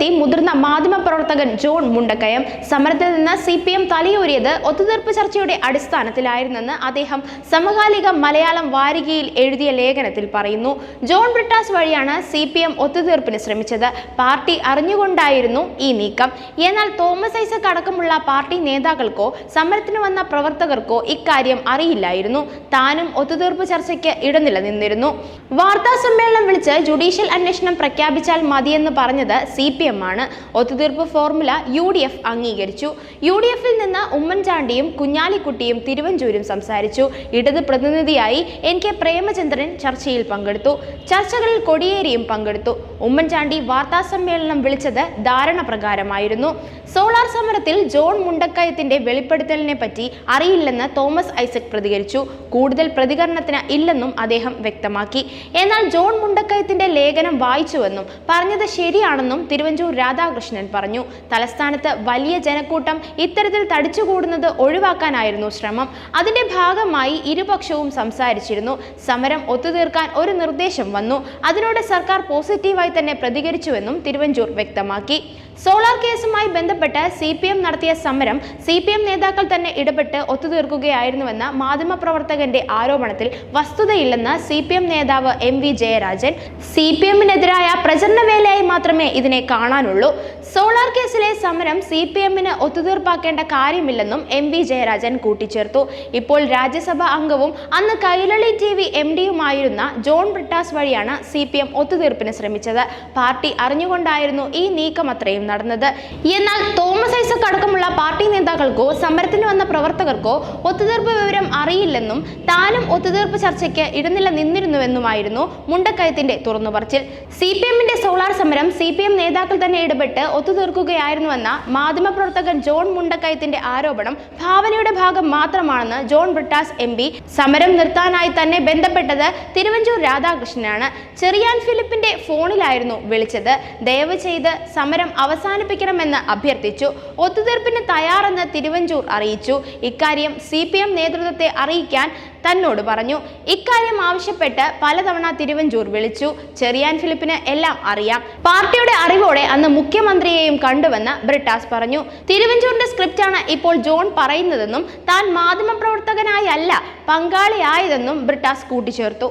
കുറ്റപ്പെടുത്തി മുതിർന്ന മാധ്യമപ്രവർത്തകൻ ജോൺ മുണ്ടക്കയം. സമരത്തിൽ നിന്ന് സി പി എം തലയൂരിയത് ഒത്തുതീർപ്പ് ചർച്ചയുടെ അടിസ്ഥാനത്തിലായിരുന്നെന്ന് അദ്ദേഹം സമകാലിക മലയാളം വാരികയിൽ എഴുതിയ ലേഖനത്തിൽ പറയുന്നു. ജോൺ ബ്രിട്ടാസ് വഴിയാണ് സി പി എം ഒത്തുതീർപ്പിന് ശ്രമിച്ചത്. പാർട്ടി അറിഞ്ഞുകൊണ്ടായിരുന്നു ഈ നീക്കം. എന്നാൽ തോമസ് ഐസക് അടക്കമുള്ള പാർട്ടി നേതാക്കൾക്കോ സമരത്തിന് വന്ന പ്രവർത്തകർക്കോ ഇക്കാര്യം അറിയില്ലായിരുന്നു. താനും ഒത്തുതീർപ്പ് ചർച്ചയ്ക്ക് ഇടനിലനിന്നിരുന്നു. വാർത്താ സമ്മേളനം വിളിച്ച് ജുഡീഷ്യൽ അന്വേഷണം പ്രഖ്യാപിച്ചാൽ മതിയെന്ന് പറഞ്ഞത് സി പി ആണ് ഒത്തുതീർപ്പ് ഫോർമുല യു ഡി എഫ് അംഗീകരിച്ചു. യു ഡി എഫിൽ നിന്ന് ഉമ്മൻചാണ്ടിയും കുഞ്ഞാലിക്കുട്ടിയും തിരുവഞ്ചൂരും സംസാരിച്ചു. ഇടത് പ്രതിനിധിയായി എൻ കെ പ്രേമചന്ദ്രൻ ചർച്ചയിൽ പങ്കെടുത്തു. ചർച്ചകളിൽ കൊടിയേരിയും പങ്കെടുത്തു. ഉമ്മൻചാണ്ടി വാർത്താ സമ്മേളനം വിളിച്ചത് ധാരണ പ്രകാരമായിരുന്നു സോളാർ സമരത്തിൽ ജോൺ മുണ്ടക്കയത്തിന്റെ വെളിപ്പെടുത്തലിനെ പറ്റി അറിയില്ലെന്ന് തോമസ് ഐസക് പ്രതികരിച്ചു. കൂടുതൽ പ്രതികരണത്തിന് ഇല്ലെന്നും അദ്ദേഹം വ്യക്തമാക്കി. എന്നാൽ ജോൺ മുണ്ടക്കയത്തിന്റെ ലേഖനം വായിച്ചുവെന്നും പറഞ്ഞത് ശരിയാണെന്നും തിരുവഞ്ചൂർ രാധാകൃഷ്ണൻ പറഞ്ഞു. തലസ്ഥാനത്ത് വലിയ ജനക്കൂട്ടം ഇത്തരത്തിൽ തടിച്ചുകൂടുന്നത് ഒഴിവാക്കാനായിരുന്നു ശ്രമം. അതിന്റെ ഭാഗമായി ഇരുപക്ഷവും സംസാരിച്ചിരുന്നു. സമരം ഒത്തുതീർക്കാൻ ഒരു നിർദ്ദേശം വന്നു. അതിനോട് സർക്കാർ പോസിറ്റീവായി തന്നെ പ്രതികരിച്ചുവെന്നും തിരുവഞ്ചൂർ വ്യക്തമാക്കി. സോളാർ കേസുമായി ബന്ധപ്പെട്ട് സി പി എം നടത്തിയ സമരം സി പി എം നേതാക്കൾ തന്നെ ഇടപെട്ട് ഒത്തുതീർക്കുകയായിരുന്നുവെന്ന മാധ്യമപ്രവർത്തകന്റെ ആരോപണത്തിൽ വസ്തുതയില്ലെന്ന് സി പി എം നേതാവ് M V Jayarajan. C P എമ്മിനെതിരായ പ്രചരണ വേലയായി മാത്രമേ ഇതിനെ കാണാനുള്ളൂ. സോളാർ കേസിലെ സമരം സി പി എമ്മിന് ഒത്തുതീർപ്പാക്കേണ്ട കാര്യമില്ലെന്നും എം വി ജയരാജൻ കൂട്ടിച്ചേർത്തു. ഇപ്പോൾ രാജ്യസഭാ അംഗവും അന്ന് കൈരളി ടി വി എം ഡിയുമായിരുന്ന ജോൺ ബ്രിട്ടാസ് വഴിയാണ് സി പി എം ഒത്തുതീർപ്പിന് ശ്രമിച്ചത്. പാർട്ടി അറിഞ്ഞുകൊണ്ടായിരുന്നു ഈ നീക്കം അത്രയും നടന്നത്. എന്നാൽ തോമസ് ഐസക് അടക്കമുള്ള പാർട്ടി നേതാക്കൾക്കോ സമരത്തിന് വന്ന പ്രവർത്തകർക്കോ ഒത്തുതീർപ്പ് വിവരം അറിയില്ലെന്നും താനും ഒത്തുതീർപ്പ് ചർച്ചയ്ക്ക് ഇടനില നിന്നിരുന്നുവെന്നുമായിരുന്നു മുണ്ടക്കയത്തിന്റെ തുറന്നുപറച്ചിൽ. സി പി എമ്മിന്റെ സോളാർ സമരം സി പി എം നേതാക്കൾ തന്നെ ഇടപെട്ട് ഒത്തുതീർക്കുകയായിരുന്നുവെന്ന മാധ്യമപ്രവർത്തകൻ ജോൺ മുണ്ടക്കയത്തിന്റെ ആരോപണം ഭാവനയുടെ ഭാഗം മാത്രമാണെന്ന് ജോൺ ബ്രിട്ടാസ് എം പി സമരം നിർത്താനായി തന്നെ ബന്ധപ്പെട്ടത് തിരുവഞ്ചൂർ രാധാകൃഷ്ണനാണ്. ചെറിയാൻ ഫിലിപ്പിന്റെ ഫോണിലായിരുന്നു വിളിച്ചത്. ദയവ് ചെയ്ത് സമരം അവസാനിപ്പിക്കണമെന്ന് അഭ്യർത്ഥിച്ചു. ഒത്തുതീർപ്പിന് തയ്യാറെന്ന് തിരുവഞ്ചൂർ അറിയിച്ചു. ഇക്കാര്യം സി നേതൃത്വത്തെ അറിയിക്കാൻ തന്നോട് പറഞ്ഞു. ഇക്കാര്യം ആവശ്യപ്പെട്ട് പലതവണ തിരുവഞ്ചൂർ വിളിച്ചു. ചെറിയാൻ ഫിലിപ്പിന് എല്ലാം അറിയാം. പാർട്ടിയുടെ അറിവോടെ അന്ന് മുഖ്യമന്ത്രിയെയും കണ്ടുവെന്ന് ബ്രിട്ടാസ് പറഞ്ഞു. തിരുവഞ്ചൂരിന്റെ സ്ക്രിപ്റ്റാണ് ഇപ്പോൾ ജോൺ പറയുന്നതെന്നും താൻ മാധ്യമപ്രവർത്തകനായല്ല പങ്കാളിയായതെന്നും ബ്രിട്ടാസ് കൂട്ടിച്ചേർത്തു.